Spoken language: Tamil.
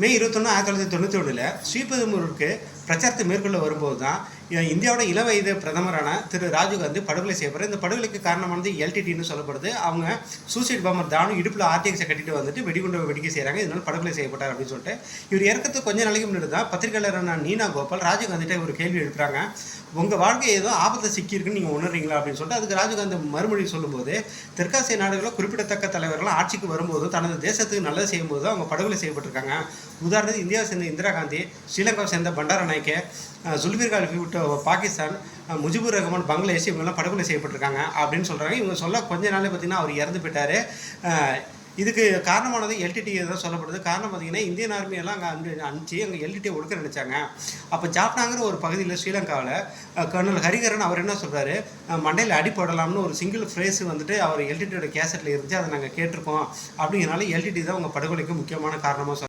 மே இருபத்தொன்று ஆயிரத்தி தொள்ளாயிரத்தி தொண்ணூற்றி ஒன்றில் ஸ்ரீபெரும்புருக்கு பிரச்சாரத்தை மேற்கொள்ள வரும்போது தான் இந்தியாவோட இள வயது பிரதமரான திரு ராஜீவ்காந்தி படுகொலை செய்யப்படுற இந்த படுகொலைக்கு காரணமானது எல்டிடின்னு சொல்லப்படுது. அவங்க சூசைட் பாம்பர் தானு இடுப்பில் ஆர்டிஎக்ஸை கட்டிட்டு வந்துட்டு வெடிகுண்டு வெடிக்க செய்கிறாங்க இதனால படுகொலை செய்யப்பட்டார் அப்படின்னு சொல்லிட்டு இவர் இறக்கிறதுக்கு கொஞ்சம் நாளைக்கு முன்னாடி தான் பத்திரிகையாளரான நீனா கோபால் ராஜீவ்காந்திட்ட ஒரு கேள்வி எழுப்புறாங்க. உங்கள் வாழ்க்கை ஏதோ ஆபத்தில் சிக்கியிருக்குன்னு நீங்கள் உணர்றீங்களா அப்படின்னு சொல்லிட்டு அதுக்கு ராஜீவ்காந்தி மறுமொழி சொல்லும்போது தெற்காசிய நாடுகளில் குறிப்பிடத்தக்க தலைவர்கள் ஆட்சிக்கு வரும்போது தனது தேசத்துக்கு நல்லது செய்யும்போது அவங்க படுகொலை செய்யப்பட்டிருக்காங்க. உதாரணத்துக்கு இந்தியாவை சேர்ந்த இந்திரா காந்தி ஸ்ரீலங்காவை சேர்ந்த பண்டார நாயக்கே சுல்பீர்கால் பாகிஸ்தான் முஜிபுர் ரஹ்மான் பங்களாதேஷ் இவங்கெல்லாம் படுகொலை செய்யப்பட்டிருக்காங்க அப்படின்னு சொல்கிறாங்க இவங்க சொல்ல கொஞ்ச நாளே பார்த்தீங்கன்னா அவர் இறந்து போயிட்டாரு. இதுக்கு காரணமானது எல்டிடி தான் சொல்லப்படுது. காரணம் பார்த்தீங்கன்னா இந்தியன் ஆர்மியெல்லாம் அங்கே அனு அனுப்பிச்சு அங்கே எல்டிடியை ஒடுக்க நினச்சாங்க. அப்போ ஜாப்னாங்கிற ஒரு பகுதியில் ஸ்ரீலங்காவில் கர்னல் ஹரிகரன் அவர் என்ன சொல்கிறாரு மண்டையில் அடி போடலாம்னு ஒரு சிங்கிள் ஃப்ரேஸ் வந்துட்டு அவர் எல்டிடியோட கேசட்டில் இருந்துச்சு. அதை நாங்கள் கேட்டிருக்கோம். அப்படிங்கிறனால எல்டிடி தான் உங்கள் படுகொலைக்கு முக்கியமான காரணமாக